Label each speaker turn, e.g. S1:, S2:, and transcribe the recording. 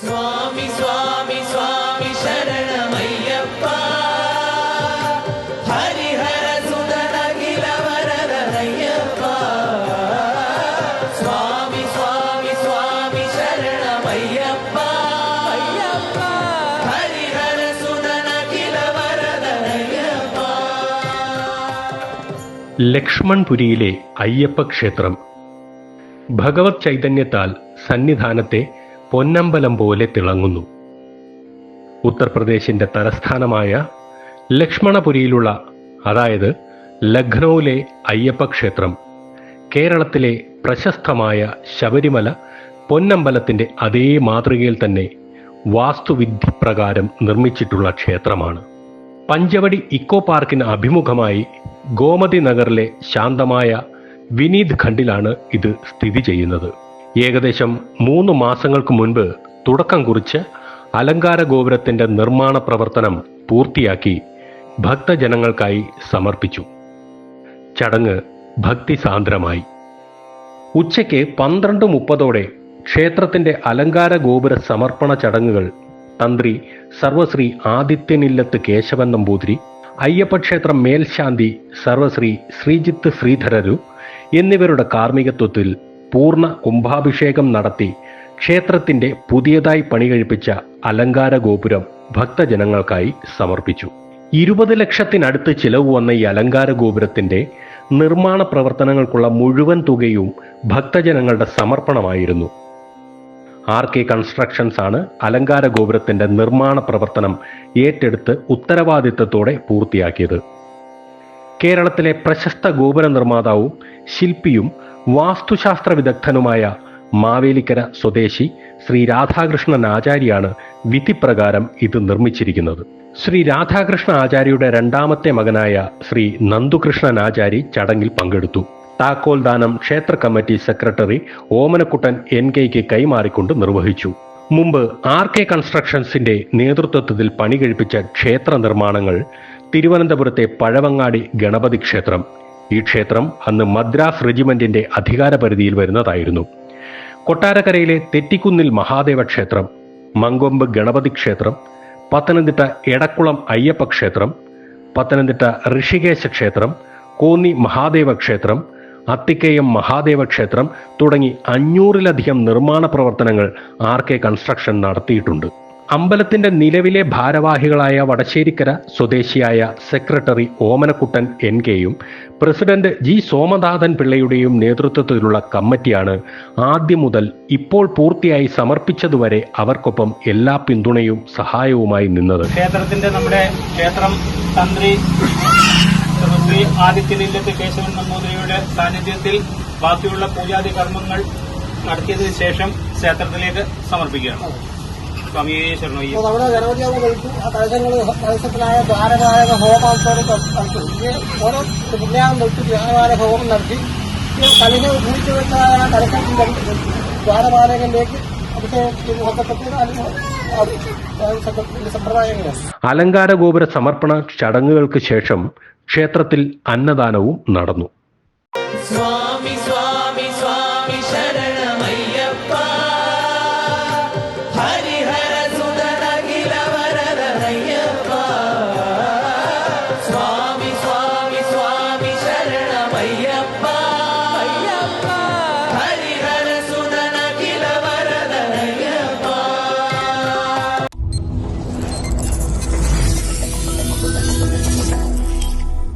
S1: സ്വാമി സ്വാമി സ്വാമി ശരണമയ്യപ്പ
S2: ലക്ഷ്മൺപുരിയിലെ അയ്യപ്പ ക്ഷേത്രം ഭഗവത് ചൈതന്യത്താൽ സന്നിധാനത്തെ പൊന്നമ്പലം പോലെ തിളങ്ങുന്നു. ഉത്തർപ്രദേശിന്റെ തലസ്ഥാനമായ ലക്ഷ്മണപുരിയിലുള്ള അതായത് ലഖ്നൌവിലെ അയ്യപ്പ ക്ഷേത്രം കേരളത്തിലെ പ്രശസ്തമായ ശബരിമല പൊന്നമ്പലത്തിന്റെ അതേ മാതൃകയിൽ തന്നെ വാസ്തുവിദ്യ പ്രകാരം നിർമ്മിച്ചിട്ടുള്ള ക്ഷേത്രമാണ്. പഞ്ചവടി ഇക്കോ പാർക്കിന് അഭിമുഖമായി ഗോമതി നഗറിലെ ശാന്തമായ വിനീത് ഖണ്ഡിലാണ് ഇത് സ്ഥിതി ചെയ്യുന്നത്. ഏകദേശം മൂന്ന് മാസങ്ങൾക്ക് മുൻപ് തുടക്കം കുറിച്ച് അലങ്കാര ഗോപുരത്തിന്റെ നിർമ്മാണ പ്രവർത്തനം പൂർത്തിയാക്കി ഭക്തജനങ്ങൾക്കായി സമർപ്പിച്ചു. ചടങ്ങ് ഭക്തി സാന്ദ്രമായി ഉച്ചയ്ക്ക് പന്ത്രണ്ട് മുപ്പതോടെ ക്ഷേത്രത്തിന്റെ അലങ്കാര ഗോപുര സമർപ്പണ ചടങ്ങുകൾ തന്ത്രി സർവശ്രീ ആദിത്യനില്ലത്ത് കേശവൻ നമ്പൂതിരി അയ്യപ്പക്ഷേത്രം മേൽശാന്തി സർവശ്രീ ശ്രീജിത്ത് ശ്രീധരരു എന്നിവരുടെ കാർമ്മികത്വത്തിൽ പൂർണ കുംഭാഭിഷേകം നടത്തി ക്ഷേത്രത്തിന്റെ പുതിയതായി പണികഴിപ്പിച്ച അലങ്കാര ഗോപുരം ഭക്തജനങ്ങൾക്കായി സമർപ്പിച്ചു. ഇരുപത് ലക്ഷത്തിനടുത്ത് ചിലവ് വന്ന ഈ അലങ്കാര ഗോപുരത്തിന്റെ നിർമ്മാണ പ്രവർത്തനങ്ങൾക്കുള്ള മുഴുവൻ തുകയും ഭക്തജനങ്ങളുടെ സമർപ്പണമായിരുന്നു. ആർ കെ കൺസ്ട്രക്ഷൻസ് ആണ്. അലങ്കാര ഗോപുരത്തിന്റെ നിർമ്മാണ പ്രവർത്തനം ഏറ്റെടുത്ത് ഉത്തരവാദിത്തത്തോടെ പൂർത്തിയാക്കിയത്. കേരളത്തിലെ പ്രശസ്ത ഗോപുര നിർമ്മാതാവും ശില്പിയും വാസ്തുശാസ്ത്ര വിദഗ്ധനുമായ മാവേലിക്കര സ്വദേശി ശ്രീ രാധാകൃഷ്ണൻ ആചാര്യാണ് വിധിപ്രകാരം ഇത് നിർമ്മിച്ചിരിക്കുന്നത്. ശ്രീ രാധാകൃഷ്ണ ആചാര്യയുടെ രണ്ടാമത്തെ മകനായ ശ്രീ നന്ദുകൃഷ്ണൻ ആചാരി ചടങ്ങിൽ പങ്കെടുത്തു. താക്കോൽ ദാനം ക്ഷേത്ര കമ്മിറ്റി സെക്രട്ടറി ഓമനക്കുട്ടൻ എൻ കെയ്ക്ക് കൈമാറിക്കൊണ്ട് നിർവഹിച്ചു. മുമ്പ് ആർ കെ കൺസ്ട്രക്ഷൻസിന്റെ നേതൃത്വത്തിൽ പണി കഴിപ്പിച്ച ക്ഷേത്ര നിർമ്മാണങ്ങൾ തിരുവനന്തപുരത്തെ പഴവങ്ങാടി ഗണപതി ക്ഷേത്രം. ഈ ക്ഷേത്രം അന്ന് മദ്രാസ് റെജിമെന്റിന്റെ അധികാര പരിധിയിൽ വരുന്നതായിരുന്നു. കൊട്ടാരക്കരയിലെ തെറ്റിക്കുന്നിൽ മഹാദേവ ക്ഷേത്രം മങ്കൊമ്പ് ഗണപതി ക്ഷേത്രം പത്തനംതിട്ട എടക്കുളം അയ്യപ്പ ക്ഷേത്രം പത്തനംതിട്ട ഋഷികേശ ക്ഷേത്രം കോന്നി മഹാദേവ ക്ഷേത്രം അത്തിക്കയം മഹാദേവ ക്ഷേത്രം തുടങ്ങി അഞ്ഞൂറിലധികം നിർമ്മാണ പ്രവർത്തനങ്ങൾ ആർ കെ കൺസ്ട്രക്ഷൻ നടത്തിയിട്ടുണ്ട്. അമ്പലത്തിന്റെ നിലവിലെ ഭാരവാഹികളായ വടശ്ശേരിക്കര സ്വദേശിയായ സെക്രട്ടറി ഓമനക്കുട്ടൻ എൻ കെയും പ്രസിഡന്റ് ജി സോമനാഥൻ പിള്ളയുടെയും നേതൃത്വത്തിലുള്ള കമ്മിറ്റിയാണ് ആദ്യം മുതൽ ഇപ്പോൾ പൂർത്തിയായി സമർപ്പിച്ചതുവരെ അവർക്കൊപ്പം എല്ലാ പിന്തുണയും സഹായവുമായി നിന്നത്.
S3: ക്ഷേത്രത്തിന്റെ നമ്മുടെ ക്ഷേത്രം തന്ത്രി ശ്രീ ആദിത്യലില്ലത്ത് കേശവൻ നമ്പൂതിരിയുടെ സാന്നിധ്യത്തിൽ ബാക്കിയുള്ള പൂജാതി കർമ്മങ്ങൾ നടത്തിയതിനു ശേഷം ക്ഷേത്രത്തിലേക്ക് സമർപ്പിക്കുകയാണ്. സ്വാമിയെ
S4: നമ്മുടെ കലശങ്ങൾ ഹോമത്തോടെ ഓരോ പുണ്യാകം തൊട്ട് ഹോമം നടത്തി. ദ്വാരപാലകനിലേക്ക്
S2: അലങ്കാര ഗോപുര സമർപ്പണ ചടങ്ങുകൾക്ക് ശേഷം ക്ഷേത്രത്തിൽ അന്നദാനവും നടന്നു.
S1: സ്വാമി സ്വാമി സ്വാമി ശരണമയ്യപ്പ